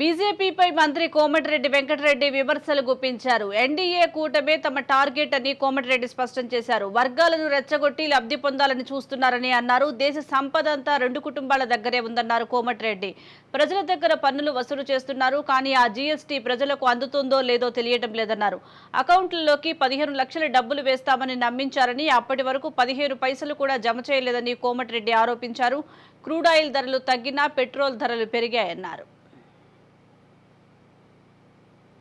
బీజేపీపై మంత్రి కోమటిరెడ్డి వెంకటరెడ్డి విమర్శలు గుప్పించారు. ఎన్డీఏ కూటమే తమ టార్గెట్ అని కోమటిరెడ్డి స్పష్టం చేశారు. వర్గాలను రెచ్చగొట్టి లబ్ధి పొందాలని చూస్తున్నారని అన్నారు. దేశ సంపద అంతా రెండు కుటుంబాల దగ్గరే ఉందన్నారు కోమటిరెడ్డి. ప్రజల దగ్గర పన్నులు వసూలు చేస్తున్నారు కానీ ఆ జీఎస్టీ ప్రజలకు అందుతుందో లేదో తెలియడం లేదన్నారు. అకౌంట్లలోకి పదిహేను లక్షల డబ్బులు వేస్తామని నమ్మించారని అప్పటి వరకు పదిహేను పైసలు కూడా జమ చేయలేదని కోమటిరెడ్డి ఆరోపించారు. క్రూడ్ ఆయిల్ ధరలు తగ్గినా పెట్రోల్ ధరలు పెరిగాయన్నారు.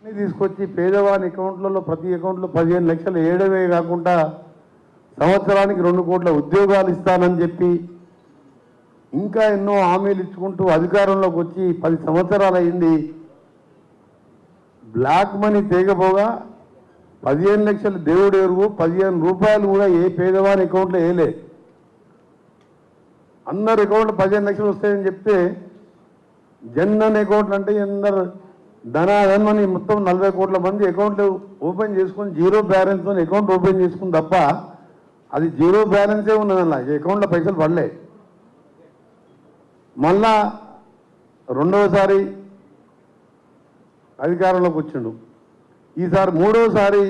తీసుకొచ్చి పేదవాని అకౌంట్లలో ప్రతి అకౌంట్లో పదిహేను లక్షలు ఏడవే కాకుండా సంవత్సరానికి రెండు కోట్ల ఉద్యోగాలు ఇస్తానని చెప్పి ఇంకా ఎన్నో హామీలు ఇచ్చుకుంటూ అధికారంలోకి వచ్చి పది సంవత్సరాలు అయింది. బ్లాక్ మనీ తేగపోగా పదిహేను లక్షలు దేవుడు ఎరువు పదిహేను రూపాయలు కూడా ఏ పేదవాని అకౌంట్లో వేయలే. అందరు అకౌంట్లో పదిహేను లక్షలు వస్తాయని చెప్తే జన్ధన్ అకౌంట్లు అంటే అందరు ధనాధన్ మొత్తం నలభై కోట్ల మంది అకౌంట్లు ఓపెన్ చేసుకొని జీరో బ్యాలెన్స్తో అకౌంట్ ఓపెన్ చేసుకుని తప్ప అది జీరో బ్యాలెన్సే ఉన్నదన్న. అకౌంట్లో పైసలు పడలే. మళ్ళా రెండవసారి అధికారంలోకి వచ్చిండు. ఈసారి మూడోసారి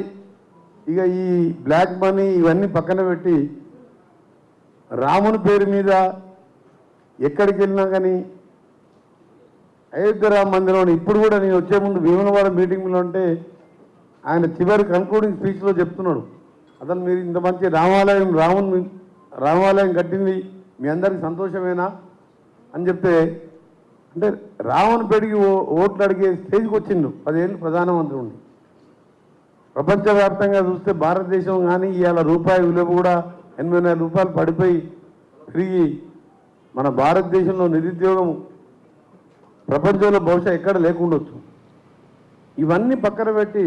ఇక ఈ బ్లాక్ మనీ ఇవన్నీ పక్కన పెట్టి రాముని పేరు మీద ఎక్కడికి వెళ్ళినా కానీ అయోధ్య రామ మందిరంలో ఇప్పుడు కూడా నేను వచ్చే ముందు భీమనవాడ మీటింగ్లో ఉంటే ఆయన చివరి కన్క్లూడింగ్ స్పీచ్లో చెప్తున్నాడు. అతను మీరు ఇంత మంచి రామాలయం రాముని రామాలయం కట్టింది మీ అందరికి సంతోషమేనా అని చెప్తే అంటే రావణ్ పెడిగి ఓ- ఓట్లు అడిగే స్టేజ్కి వచ్చిండు పదేళ్ళు ప్రధానమంత్రి ఉండి. ప్రపంచవ్యాప్తంగా చూస్తే భారతదేశం కానీ ఇవాళ రూపాయి విలువ కూడా ఎనభై రూపాయలు పడిపోయి తిరిగి మన భారతదేశంలో నిరుద్యోగం ప్రపంచంలో బహుశా ఎక్కడ లేకుండొచ్చు. ఇవన్నీ పక్కన పెట్టి